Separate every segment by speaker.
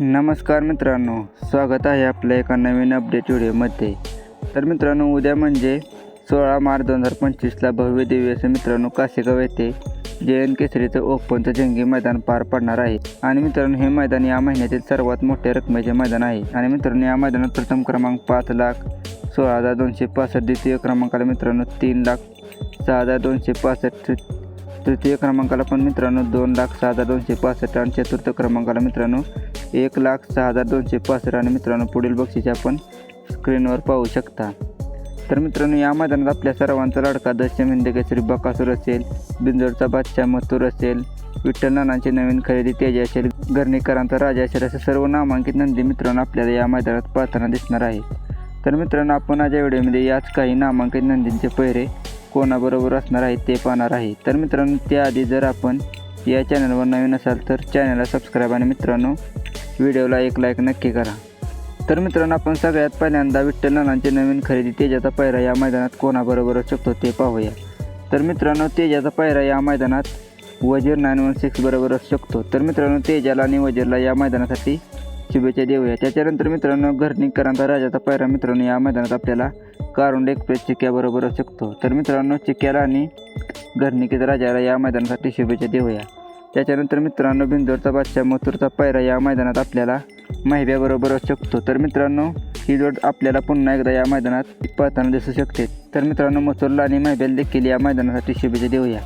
Speaker 1: नमस्कार मित्रांनो स्वागत आहे आपल्या एका नवीन अपडेट व्हिडिओमध्ये. तर मित्रांनो उद्या म्हणजे सोळा मार्च दोन हजार पंचवीसला भव्य दिव्य असं मित्रांनो कासेगाव येथे जे एन केसरीचं ओपनचं जंगी मैदान पार पडणार आहे. आणि मित्रांनो हे मैदान या महिन्यातील सर्वात मोठ्या रकमेचे मैदान आहे. आणि मित्रांनो या मैदानात प्रथम क्रमांक पाच लाख सोळा हजार दोनशे पासष्ट द्वितीय क्रमांकाला मित्रांनो तीन लाख सहा हजार दोनशे पासष्ट तृतीय क्रमांकाला पण मित्रांनो दोन लाख सहा हजार दोनशे पासष्ट आणि चतुर्थ क्रमांकाला मित्रांनो एक लाख सहा हजार दोनशे पासष्ट आणि मित्रांनो पुढील बक्षीस आपण स्क्रीनवर पाहू शकता. तर मित्रांनो या मैदानात आपल्या सर्वांचा लाडका दशम हिंद बकासूर असेल बिंजोडचा बादशाह मथुर असेल विठ्ठल नानांची नवीन खरेदी तेजी असेल गर्णीकरांचा राजा असेल असे सर्व नामांकित नंदी मित्रांनो आपल्याला या मैदानात पाहताना दिसणार आहे तर मित्रांनो आपण आज या व्हिडिओमध्ये याच काही नामांकित नंदींचे पहिरे कोणाबरोबर असणार आहे ते पाहणार आहे. तर मित्रांनो त्याआधी जर आपण या चॅनलवर नवीन असाल तर चॅनलला सबस्क्राईब आणि मित्रांनो व्हिडिओला एक लाईक नक्की करा. तर मित्रांनो आपण सगळ्यात पहिल्यांदा विठ्ठल नानांची नवीन खरेदी तेजाचा पायरा या मैदानात कोणाबरोबर असू शकतो ते पाहूया. तर मित्रांनो तेजाचा पायरा या मैदानात वजीर नाईन वन सिक्स बरोबर असू शकतो. तर मित्रांनो तेजाला आणि वजीरला या मैदानासाठी शुभेच्छा देऊया. त्याच्यानंतर मित्रांनो घरणीकरांचा राजाचा पायरा मित्रांनो या मैदानात आपल्याला कारुंड एक्सप्रेस चिक्याबरोबर असू शकतो. तर मित्रांनो चिक्क्याला आणि घरनिकेचा राजाला या मैदानासाठी शुभेच्छा देऊया. त्याच्यानंतर मित्रांनो बिंदोरचा बादशाह मथुरचा पायरा या मैदानात आपल्याला माहिब्याबरोबर असू शकतो. तर मित्रांनो ही जोड आपल्याला पुन्हा एकदा या मैदानात पाहताना दिसू शकते. तर मित्रांनो मथुरला आणि माहिब्याला देखील या मैदानासाठी शुभेच्छा देऊया.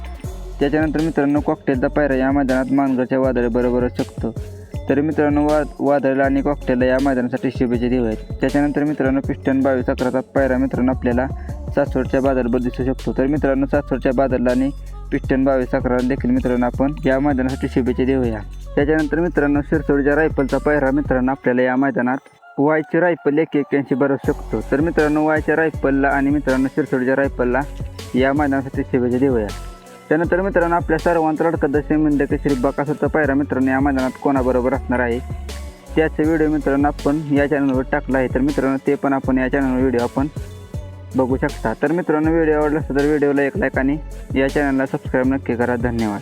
Speaker 1: त्याच्यानंतर मित्रांनो कॉकटेलचा पायरा या मैदानात मानगडच्या वादळाबरोबर असू शकतो. तर मित्रांनो वा वादळला आणि कॉकटेलला या मैदानासाठी शुभेच्छा आहेत. त्याच्यानंतर मित्रांनो पिस्टन बावीस अकराचा पायरा मित्रांनो आपल्याला सासवडच्या बादलवर दिसू शकतो. तर मित्रांनो सासवडच्या बादलला आणि पिस्टन बावीस अकराला देखील मित्रांनो आपण या मैदानासाठी शुभेच्छा देऊया. त्याच्यानंतर मित्रांनो शिरसोडच्या रायफलचा पायरा मित्रांनो आपल्याला या मैदानात वायचे रायफल एक एक्क्याऐंशी बरं शकतो. तर मित्रांनो वायच्या रायफलला आणि मित्रांनो शिरसोडच्या रायफलला या मैदानासाठी शुभेच्छा देऊया. त्यानंतर मित्रांनो आपल्या सर्वांचा लडका दशमी म्हणजे श्री बकासूरचा पायरा मित्रांनो या मैदानात कोणाबरोबर असणार आहे? त्याचे व्हिडिओ मित्रांनो आपण या चॅनलवर टाकला आहे. तर मित्रांनो ते पण आपण या चॅनलवर व्हिडिओ आपण बघू शकता. तर मित्रांनो व्हिडिओ आवडला असता तर व्हिडिओला एक लाईक आणि या चॅनलला सबस्क्राईब नक्की करा. धन्यवाद.